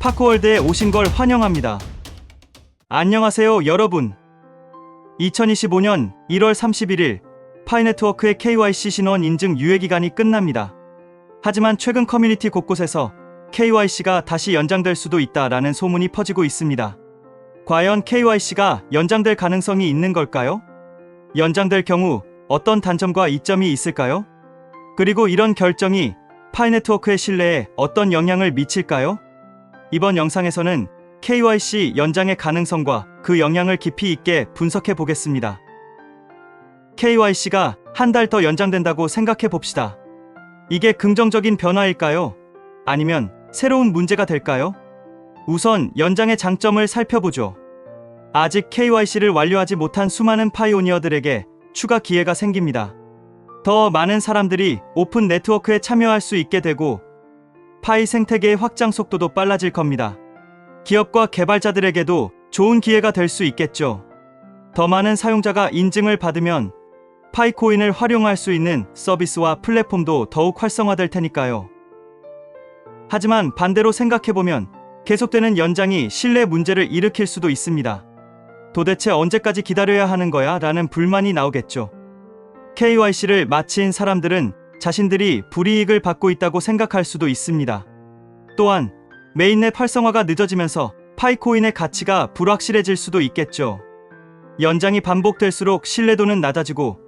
파크월드에 오신 걸 환영합니다. 안녕하세요, 여러분. 2025년 1월 31일 파이네트워크의 KYC 신원 인증 유예 기간이 끝납니다. 하지만 최근 커뮤니티 곳곳에서 KYC가 다시 연장될 수도 있다라는 소문이 퍼지고 있습니다. 과연 KYC가 연장될 가능성이 있는 걸까요? 연장될 경우 어떤 단점과 이점이 있을까요? 그리고 이런 결정이 파이네트워크의 신뢰에 어떤 영향을 미칠까요? 이번 영상에서는 KYC 연장의 가능성과 그 영향을 깊이 있게 분석해 보겠습니다. KYC가 한 달 더 연장된다고 생각해 봅시다. 이게 긍정적인 변화일까요? 아니면 새로운 문제가 될까요? 우선 연장의 장점을 살펴보죠. 아직 KYC를 완료하지 못한 수많은 파이오니어들에게 추가 기회가 생깁니다. 더 많은 사람들이 오픈 네트워크에 참여할 수 있게 되고 파이 생태계의 확장 속도도 빨라질 겁니다. 기업과 개발자들에게도 좋은 기회가 될 수 있겠죠. 더 많은 사용자가 인증을 받으면 파이 코인을 활용할 수 있는 서비스와 플랫폼도 더욱 활성화될 테니까요. 하지만 반대로 생각해보면 계속되는 연장이 신뢰 문제를 일으킬 수도 있습니다. 도대체 언제까지 기다려야 하는 거야? 라는 불만이 나오겠죠. KYC를 마친 사람들은 자신들이 불이익을 받고 있다고 생각할 수도 있습니다. 또한 메인넷 활성화가 늦어지면서 파이코인의 가치가 불확실해질 수도 있겠죠. 연장이 반복될수록 신뢰도는 낮아지고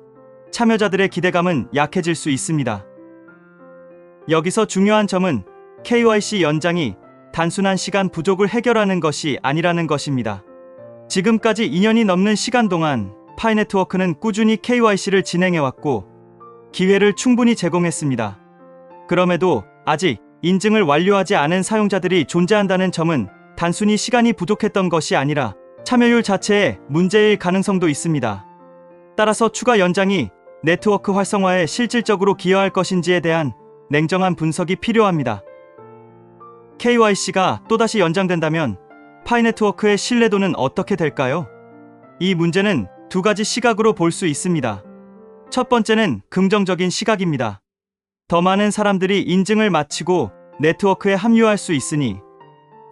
참여자들의 기대감은 약해질 수 있습니다. 여기서 중요한 점은 KYC 연장이 단순한 시간 부족을 해결하는 것이 아니라는 것입니다. 지금까지 2년이 넘는 시간 동안 파이네트워크는 꾸준히 KYC를 진행해왔고 기회를 충분히 제공했습니다. 그럼에도 아직 인증을 완료하지 않은 사용자들이 존재한다는 점은 단순히 시간이 부족했던 것이 아니라 참여율 자체에 문제일 가능성도 있습니다. 따라서 추가 연장이 네트워크 활성화에 실질적으로 기여할 것인지에 대한 냉정한 분석이 필요합니다. KYC가 또다시 연장된다면 파이 네트워크의 신뢰도는 어떻게 될까요? 이 문제는 두 가지 시각으로 볼 수 있습니다. 첫 번째는 긍정적인 시각입니다. 더 많은 사람들이 인증을 마치고 네트워크에 합류할 수 있으니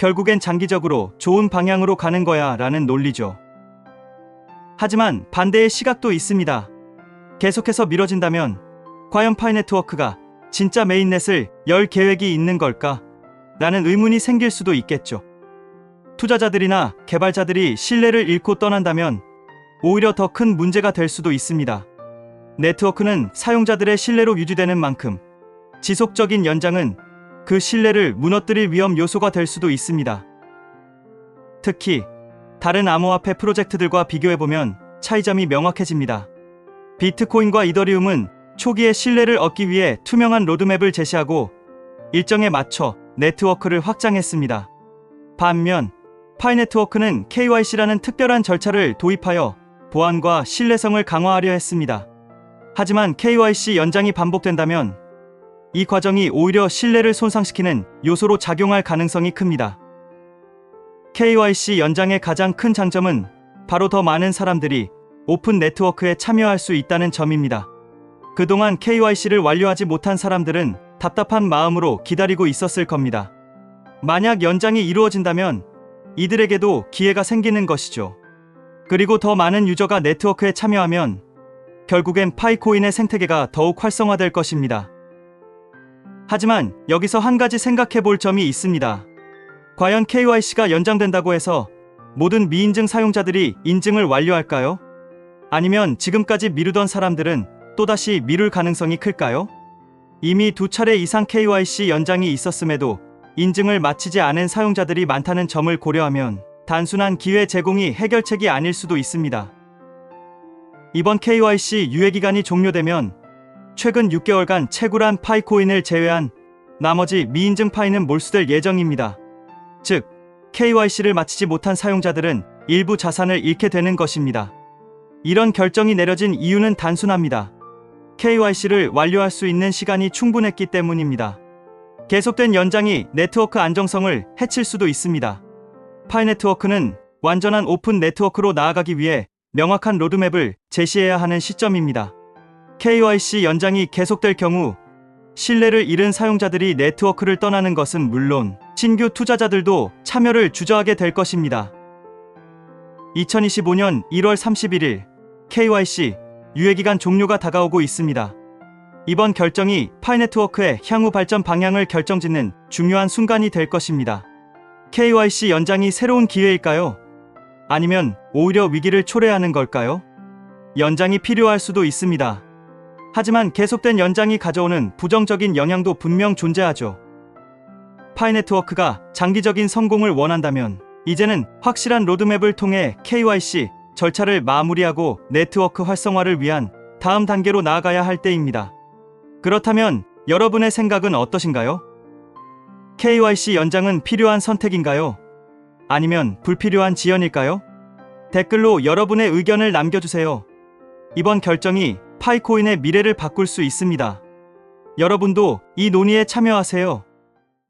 결국엔 장기적으로 좋은 방향으로 가는 거야 라는 논리죠. 하지만 반대의 시각도 있습니다. 계속해서 미뤄진다면 과연 파이 네트워크가 진짜 메인넷을 열 계획이 있는 걸까? 라는 의문이 생길 수도 있겠죠. 투자자들이나 개발자들이 신뢰를 잃고 떠난다면 오히려 더 큰 문제가 될 수도 있습니다. 네트워크는 사용자들의 신뢰로 유지되는 만큼 지속적인 연장은 그 신뢰를 무너뜨릴 위험 요소가 될 수도 있습니다. 특히 다른 암호화폐 프로젝트들과 비교해보면 차이점이 명확해집니다. 비트코인과 이더리움은 초기에 신뢰를 얻기 위해 투명한 로드맵을 제시하고 일정에 맞춰 네트워크를 확장했습니다. 반면 파이 네트워크는 KYC라는 특별한 절차를 도입하여 보안과 신뢰성을 강화하려 했습니다. 하지만 KYC 연장이 반복된다면 이 과정이 오히려 신뢰를 손상시키는 요소로 작용할 가능성이 큽니다. KYC 연장의 가장 큰 장점은 바로 더 많은 사람들이 오픈 네트워크에 참여할 수 있다는 점입니다. 그동안 KYC를 완료하지 못한 사람들은 답답한 마음으로 기다리고 있었을 겁니다. 만약 연장이 이루어진다면 이들에게도 기회가 생기는 것이죠. 그리고 더 많은 유저가 네트워크에 참여하면 결국엔 파이코인의 생태계가 더욱 활성화될 것입니다. 하지만 여기서 한 가지 생각해 볼 점이 있습니다. 과연 KYC가 연장된다고 해서 모든 미인증 사용자들이 인증을 완료할까요? 아니면 지금까지 미루던 사람들은 또다시 미룰 가능성이 클까요? 이미 두 차례 이상 KYC 연장이 있었음에도 인증을 마치지 않은 사용자들이 많다는 점을 고려하면 단순한 기회 제공이 해결책이 아닐 수도 있습니다. 이번 KYC 유예 기간이 종료되면 최근 6개월간 채굴한 파이코인을 제외한 나머지 미인증 파이는 몰수될 예정입니다. 즉, KYC를 마치지 못한 사용자들은 일부 자산을 잃게 되는 것입니다. 이런 결정이 내려진 이유는 단순합니다. KYC를 완료할 수 있는 시간이 충분했기 때문입니다. 계속된 연장이 네트워크 안정성을 해칠 수도 있습니다. 파이 네트워크는 완전한 오픈 네트워크로 나아가기 위해 명확한 로드맵을 제시해야 하는 시점입니다. KYC 연장이 계속될 경우 신뢰를 잃은 사용자들이 네트워크를 떠나는 것은 물론 신규 투자자들도 참여를 주저하게 될 것입니다. 2025년 1월 31일 KYC 유예기간 종료가 다가오고 있습니다. 이번 결정이 파이네트워크의 향후 발전 방향을 결정짓는 중요한 순간이 될 것입니다. KYC 연장이 새로운 기회일까요? 아니면 오히려 위기를 초래하는 걸까요? 연장이 필요할 수도 있습니다. 하지만 계속된 연장이 가져오는 부정적인 영향도 분명 존재하죠. 파이 네트워크가 장기적인 성공을 원한다면 이제는 확실한 로드맵을 통해 KYC 절차를 마무리하고 네트워크 활성화를 위한 다음 단계로 나아가야 할 때입니다. 그렇다면 여러분의 생각은 어떠신가요? KYC 연장은 필요한 선택인가요? 아니면 불필요한 지연일까요? 댓글로 여러분의 의견을 남겨주세요. 이번 결정이 파이코인의 미래를 바꿀 수 있습니다. 여러분도 이 논의에 참여하세요.